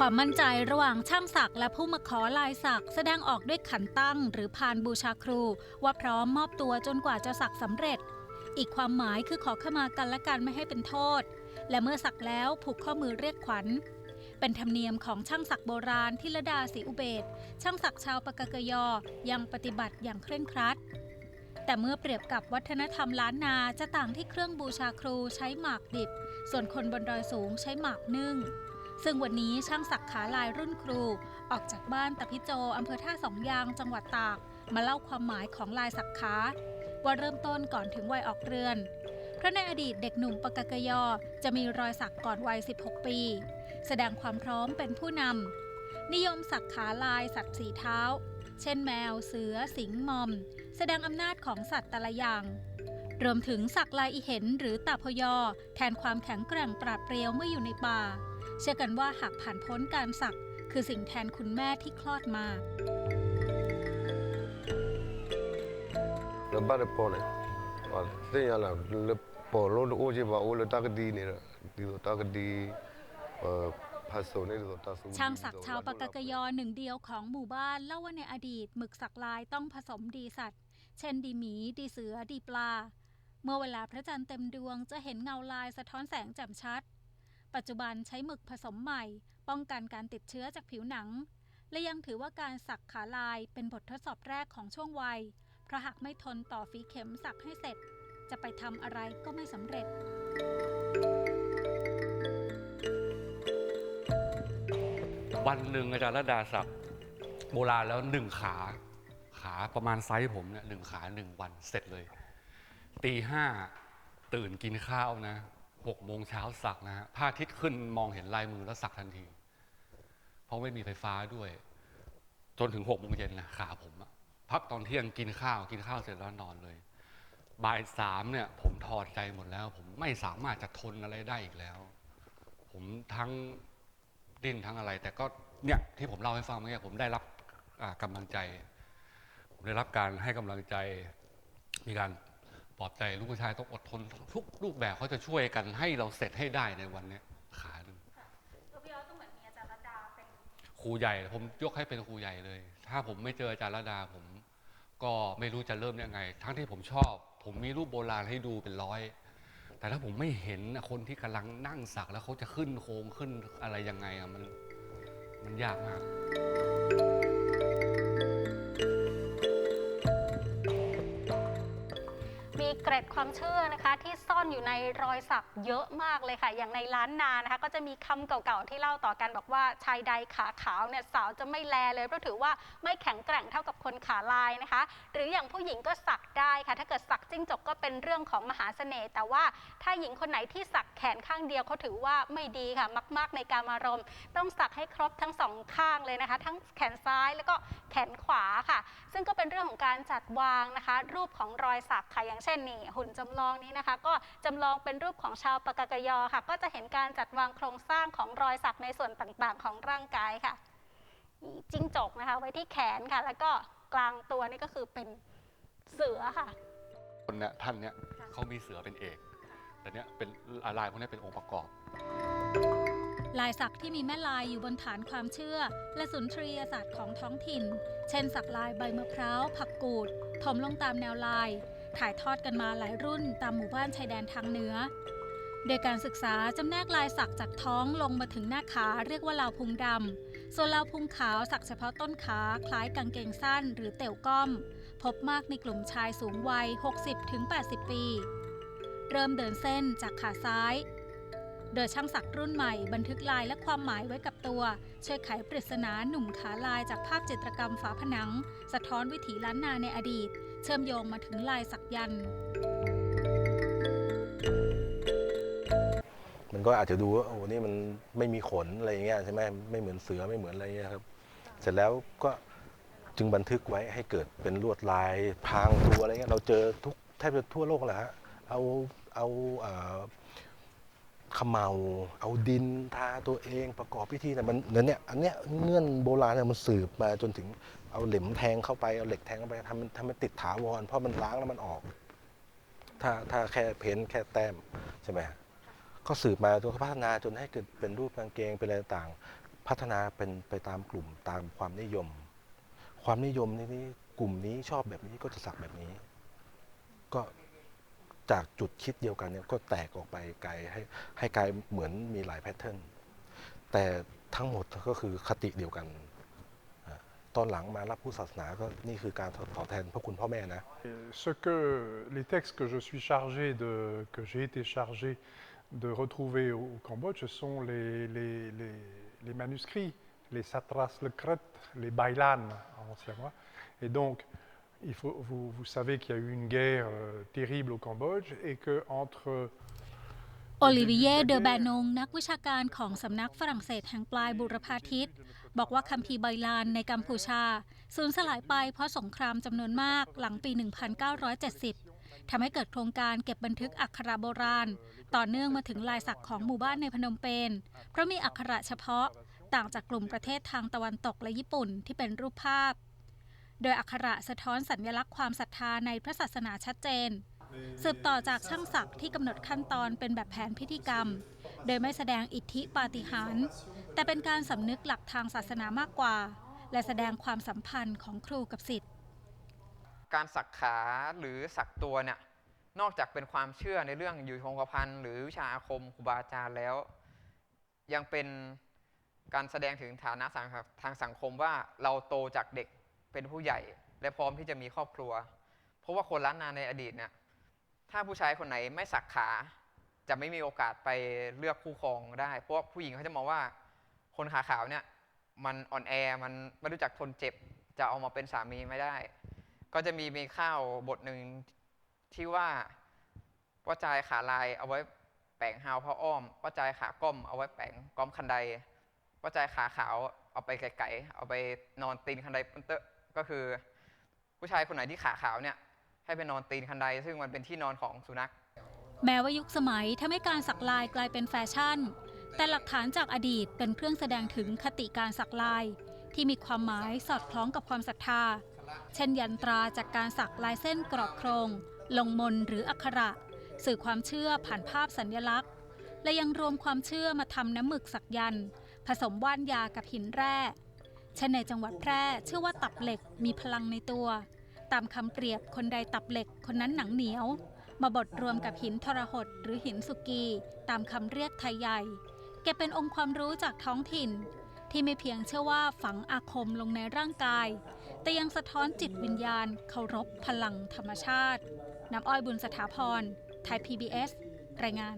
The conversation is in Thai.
ความมั่นใจระหว่างช่างศักดิ์และผู้มาขอลายศักดิ์แสดงออกด้วยขันตั้ง หรือพานบูชาครู ว่าพร้อมมอบตัวจนกว่าจะสักสำเร็จ อีกความหมายคือขอขมากันและกันไม่ให้เป็นโทษ และเมื่อสักแล้วผูกข้อมือเรียกขวัญ เป็นธรรมเนียมของช่างศักดิ์โบราณที่ละดาศรีอุเบศช่างศักดิ์ชาวปากกยอยังปฏิบัติอย่างเคร่งครัดแต่เมื่อเปรียบกับวัฒนธรรมล้านนาจะต่างที่เครื่องบูชาครูใช้หมากดิบ ส่วนคนบนดอยสูงใช้หมากนึ่ง ซึ่งวันนี้ช่างศักขาลายรุ่นครู ออกจากบ้านตะพิโจอำเภอท่าสองยางจังหวัดตาก มาเล่าความหมายของลายสักขาว่าเริ่มต้นก่อนถึงวัยออกเรือนเพราะในอดีตเด็กหนุ่มปกกยอจะมีรอยสักก่อนวัย 16 ปี แสดงความพร้อมเป็นผู้นำนิยมสักขาลายสัตว์สีเท้า เช่นแมว เสือ สิงห์มอม แสดงอำนาจของสัตว์แต่ละอย่างรวมถึงสักลายอีเห็นหรือตาพยอ แทนความแข็งแกร่งปราดเปรียวเมื่ออยู่ในป่า เชื่อกันว่าหากผ่านพ้นการสักคือสิ่งแทนคุณแม่ที่คลอดมา Le bas de pone. Voilà. C'est y a là le pont l'autre où j'ai va où le tag di ne di lo tag di euh passo ne lo tasso. ช่างศักดิ์ชาวปากากยอหนึ่งเดียวของหมู่บ้านเล่าว่าในอดีตหมึกสักลายต้องผสมดีสัตว์ เช่นดีหมี ดีเสือ ดีปลา เมื่อเวลาพระจันทร์เต็มดวงจะเห็นเงาลายสะท้อนแสงแจ่มชัด ปัจจุบันใช้หมึกผสมใหม่ ป้องกันการติดเชื้อจากผิวหนัง และยังถือว่าการสักขาลายเป็นบททดสอบแรกของช่วงวัย เพราะหากไม่ทนต่อฝีเข็มสักให้เสร็จ จะไปทำอะไรก็ไม่สำเร็จวันหนึ่งอาจารย์ระดาศักดิ์โบราณแล้วหนึ่งขาขาประมาณไซส์ผมเนี่ยหนึ่งขาหนึ่งวันเสร็จเลยตีห้าตื่นกินข้าวนะ หกโมงเช้าสักนะฮะพระอาทิตย์ขึ้นมองเห็นลายมือแล้วสักทันที เพราะไม่มีไฟฟ้าด้วย จนถึงหกโมงเย็นนะขาผมอะพักตอนเที่ยงกินข้าวกินข้าวเสร็จแล้วนอนเลย บ่ายสามเนี่ย ผมถอดใจหมดแล้ว ผมไม่สามารถจะทนอะไรได้อีกแล้ว ผมทั้งดิ้นทั้งอะไร แต่ก็เนี่ยที่ผมเล่าให้ฟังเมื่อกี้ผมได้รับอ่ากำลังใจ ผมได้รับการให้กำลังใจ มีการ ปลอบใจลูกผู้ชายต้องอดทน ทุกรูปแบบเขาจะช่วยกันให้เราเสร็จให้ได้ในวันเนี้ยขาหนึ่งครูใหญ่ ผมยกให้เป็นครูใหญ่เลย ถ้าผมไม่เจออาจารย์ระดาผม ก็ไม่รู้จะเริ่มยังไง ทั้งที่ผมชอบ ผมมีรูปโบราณให้ดูเป็นร้อย แต่ถ้าผมไม่เห็นน่ะคนที่กำลังนั่งสักแล้วเขาจะขึ้นโค้งขึ้นอะไรยังไงอะมันมันยากมาก มีเกร็ดความเชื่อนะคะ ที่ซ่อนอยู่ในรอยสักเยอะมากเลยค่ะ อย่างในล้านนานะคะ ก็จะมีคำเก่าๆที่เล่าต่อกันบอกว่าชายใดขาขาวเนี่ยสาวจะไม่แลเลยเพราะถือว่าไม่แข็งแกร่งเท่ากับคนขาลายนะคะ หรืออย่างผู้หญิงก็สักได้ค่ะ ถ้าเกิดสักจิ้งจกก็เป็นเรื่องของมหาเสน่ห์แต่ว่าถ้าหญิงคนไหนที่สักแขนข้างเดียวเขาถือว่าไม่ดีค่ะมาก ๆ ในการอารมณ์ ต้องสักให้ครบทั้งสองข้างเลยนะคะ ทั้งแขนซ้ายแล้วก็แขนขวาค่ะ ซึ่งก็เป็นเรื่องของการจัดวางนะคะ รูปของรอยสักค่ะอย่างเช่นนี่หุ่นจำลองนี้นะคะ ก็จำลองเป็นรูปของชาวปากากยอค่ะ ก็จะเห็นการจัดวางโครงสร้างของรอยสักในส่วนต่างๆ ของร่างกายค่ะนี่จิ้งจกนะคะ ไว้ที่แขนค่ะ แล้วก็กลางตัวนี่ก็คือเป็นเสือค่ะคนเนี้ยท่านเนี้ยเขามีเสือเป็นเอกแต่เนี้ยเป็นลายพวกเนี้ยเป็นองค์ประกอบ ลายสักที่มีแม่ลายอยู่บนฐานความเชื่อ และสุนทรียศาสตร์ของท้องถิ่น เช่นสักลายใบมะพร้าวผักกูดถมลงตามแนวลาย ถ่ายทอดกันมาหลายรุ่นตามหมู่บ้านชายแดนทางเหนือ โดยการศึกษาจำแนกลายสักจากท้องลงมาถึงหน้าขาเรียกว่าลาวพุงดำ ส่วนลาวพุงขาวสักเฉพาะต้นขาคล้ายกางเกงสั้นหรือเต่วก้อม พบมากในกลุ่มชายสูงวัย 60-80 ปี เริ่มเดินเส้นจากขาซ้ายโดยช่างศักรุ่นใหม่บันทึกลายและความหมายไว้กับตัว ช่วยไขปริศนาหนุ่มขาลายจากภาพจิตรกรรมฝาผนัง สะท้อนวิถีล้านนาในอดีต เชื่อมโยงมาถึงลายสักยันต์มันก็อาจจะดูว่าโอ้โหนี่มันไม่มีขนอะไรอย่างเงี้ยใช่ไหมไม่เหมือนเสือไม่เหมือนอะไรเงี้ยครับ เสร็จแล้วก็จึงบันทึกไว้ให้เกิดเป็นลวดลายพรางตัวอะไรเงี้ยเราเจอทุกแทบจะทั่วโลกแหละฮะเอาเอาเอ่อ ขมเมาเอาดินทาตัวเองประกอบพิธีแต่ยมันเนี่ยอันเนี้ยเงื่อนโบราณเนี่ยมันสืบมาจนถึงเอาเหล็มแทงเข้าไปเอาเหล็กแทงเข้าไปทำมันทำมันติดถาวรเพราะมันล้างแล้วมันออก ถ้าถ้าแค่เพ้นแค่แต้มใช่ไหมก็สืบมาจนพัฒนาจนให้เกิดเป็นรูปกางเกงเป็นอะไรต่าง พัฒนาเป็นไปตามกลุ่มตามความนิยม ความนิยมนี่นี่กลุ่มนี้ชอบแบบนี้ก็จะสักแบบนี้ ก็ จากจุดคิดเดียวกันเนี่ยก็แตกออกไปไกลให้ให้กลายเหมือนมีหลายแพทเทิร์นแต่ทั้งหมดก็คือคติเดียวกัน ตอนหลังมารับผู้ศาสนาก็นี่คือการตอบแทนพระคุณพ่อแม่นะ Ce que les textes que je suis chargé de, que j'ai été chargé de retrouver au, Cambodge, ce sont les, les, les, les manuscrits, les satras lekret, les bailan en ancien moi. Et donc, il faut, vous, vous savez qu'il y a eu une guerre euh, terrible au Cambodge et que entre โอลิเวียเดอแบนงนักวิชาการของสำนักฝรั่งเศสแห่งปลายบุรพาทิตบอกว่าคัมภีร์ไบลานในกัมพูชาสูญสลายไปเพราะสงครามจำนวนมากหลังปี 1970 ทำให้เกิดโครงการเก็บบันทึกอักขระโบราณ ต่อเนื่องมาถึงลายสักของหมู่บ้านในพนมเปญเพราะมีอักขระเฉพาะต่างจากกลุ่มประเทศทางตะวันตกและญี่ปุ่นที่เป็นรูปภาพ โดยอักขระสะท้อนสัญลักษณ์ความศรัทธาในพระศาสนาชัดเจน สืบต่อจากช่างศักดิ์ที่กำหนดขั้นตอนเป็นแบบแผนพิธีกรรม โดยไม่แสดงอิทธิปาฏิหาริย์แต่เป็นการสำนึกหลักทางศาสนามากกว่า และแสดงความสัมพันธ์ของครูกับศิษย์การสักขาหรือสักตัวเนี่ยนอกจากเป็นความเชื่อในเรื่องอยู่คงกระพันหรือวิชาอาคมครูบาอาจารย์แล้ว ยังเป็นการแสดงถึงฐานะทางสังคมว่าเราโตจากเด็ก เป็นผู้ใหญ่ และพร้อมที่จะมีครอบครัว เพราะว่าคนล้านนาในอดีตเนี่ยถ้าผู้ชายคนไหนไม่สักขาจะไม่มีโอกาสไปเลือกคู่ครองได้ เพราะว่าผู้หญิงเขาจะมองว่าคนขาขาวเนี่ยมันอ่อนแอมันไม่รู้จักทนเจ็บ จะเอามาเป็นสามีไม่ได้ ก็จะมีมีข้าวบทหนึ่งที่ว่าว่าจายขาลายเอาไว้แปลงฮาวพระอ้อม ว่าจายขาก้มเอาไว้แปลงก้อมคันได ว่าจายขาขาวเอาไปไก่ๆเอาไปนอนตีนคันไดเตอะ ก็คือ ผู้ชายคนไหนที่ขาขาวเนี่ยให้ไปนอนตีนคันได ซึ่งมันเป็นที่นอนของสุนัข แม้ว่ายุคสมัยทำให้การสักลายกลายเป็นแฟชั่น แต่หลักฐานจากอดีตเป็นเครื่องแสดงถึงคติการสักลาย ที่มีความหมายสอดคล้องกับความศรัทธา เช่นยันตราจากการสักลายเส้นกรอบโครง ลงมนหรืออักขระ สื่อความเชื่อผ่านภาพสัญญลักษณ์ และยังรวมความเชื่อมาทำน้ำหมึกสักยันต์ผสมว่านยากับหินแร่ เช่นในจังหวัดแพร่เชื่อว่าตับเหล็กมีพลังในตัว ตามคำเปรียบคนใดตับเหล็กคนนั้นหนังเหนียว มาบดรวมกับหินทรหดหรือหินสุกีตามคำเรียกไทยใหญ่เก็บเป็นองค์ความรู้จากท้องถิ่น ที่ไม่เพียงเชื่อว่าฝังอาคมลงในร่างกาย แต่ยังสะท้อนจิตวิญญาณเคารพพลังธรรมชาติน้ำอ้อยบุญสถาพรไทย PBS รายงาน